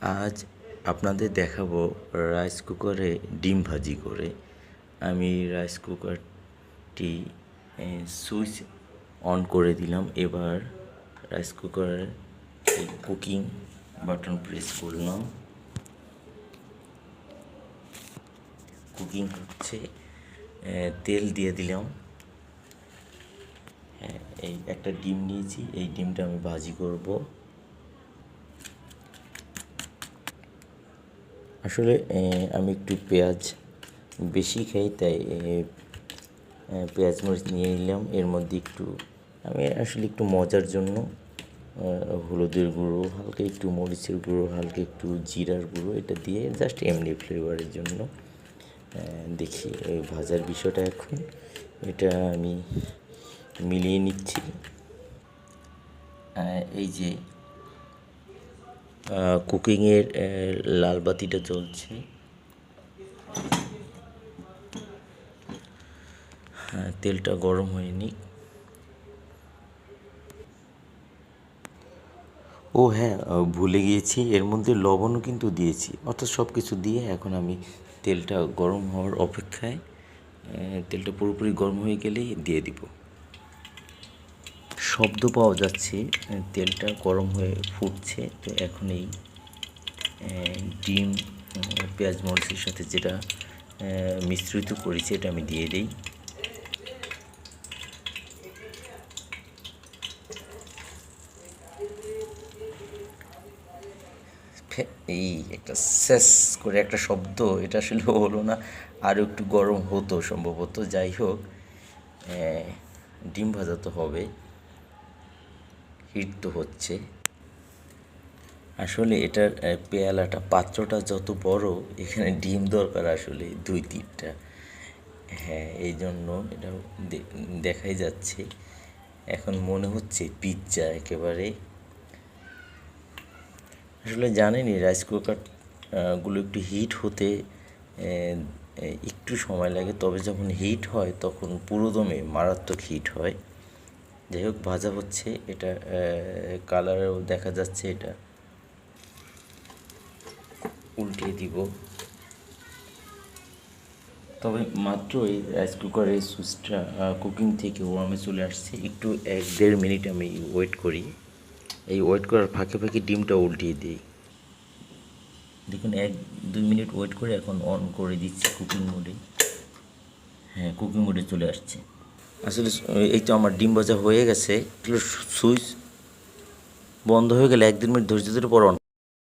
আজ আপনাদের দেখাবো রাইস কুকারে ডিম ভাজি করে। আমি রাইস কুকারটি সুইচ অন করে দিলাম। এবার রাইস কুকারের কুকিং বাটন প্রেস করলাম। কুকিং হচ্ছে তেল দিয়ে দিলাম। হ্যাঁ এই একটা ডিম নিয়েছি, এই ডিমটা আমি ভাজি করব। আসলে আমি একটু পেঁয়াজ বেশি খাই, তাই পেঁয়াজ মরিচ নিয়ে নিলাম। এর মধ্যে একটু, আমি আসলে একটু মজার জন্য হলুদের গুঁড়ো, হালকা একটু মরিচের গুঁড়ো, হালকা একটু জিরার গুঁড়ো, এটা দিয়ে জাস্ট এমনি ফ্লেভারের জন্য দেখি ভাজার বিষয়টা এখন। এটা আমি মিলিয়ে নিচ্ছি। এই যে কুকিংয়ের লাল বাতিটা জ্বলছে। হ্যাঁ তেলটা গরম হয়নি ও হ্যাঁ ভুলে গিয়েছি। এর মধ্যে লবণও কিন্তু দিয়েছি। অর্থাৎ সব কিছু দিয়ে এখন আমি তেলটা গরম হওয়ার অপেক্ষায় তেলটা পুরোপুরি গরম হয়ে গেলেই দিয়ে দিব। শব্দ পাওয়া যাচ্ছে তেলটা গরম হয়ে ফুটছে। তো এখন এই ডিম পেঁয়াজ মরিচের সাথে যেটা মিশ্রিত করেছি, এটা আমি দিয়ে দিই। এই একটা শেষ করে একটা শব্দ, এটা আসলে হলো না আরও একটু গরম হতো সম্ভবত। যাই হোক ডিম ভাজা তো হবে। হিট তো হচ্ছে। আসলে এটার পেয়ালাটা পাত্রটা যত বড় এখানে ডিম দরকার আসলে দুই তিনটা। হ্যাঁ এই জন্য এটা দেখাই যাচ্ছে। এখন মনে হচ্ছে পিৎজা একেবারে। আসলে জানেনই রাইস কুকার আহ, গুলো একটু হিট হতে একটু সময় লাগে। তবে যখন হিট হয় তখন পুরোদমে মারাত্মক হিট হয়। যাই হোক ভাজা হচ্ছে। এটা কালারও দেখা যাচ্ছে এটা। উল্টিয়ে দিব। তবে মাত্র এই রাইস কুকারের সুইচটা কুকিং থেকে ওয়ার্মে চলে আসছে। একটু এক দেড় মিনিট আমি ওয়েট করি। এই ওয়েট করার ফাঁকে ফাঁকে ডিমটা উল্টিয়ে দিই। দেখুন, এক, দুই মিনিট ওয়েট করে এখন অন করে দিচ্ছি কুকিং মোডে। হ্যাঁ কুকিং মোডে চলে আসছে। আসলে এই তো আমার ডিম ভাজা হয়ে গেছে সুইচ বন্ধ হয়ে গেলে একদিন মিনিট ধৈর্য ধরে পর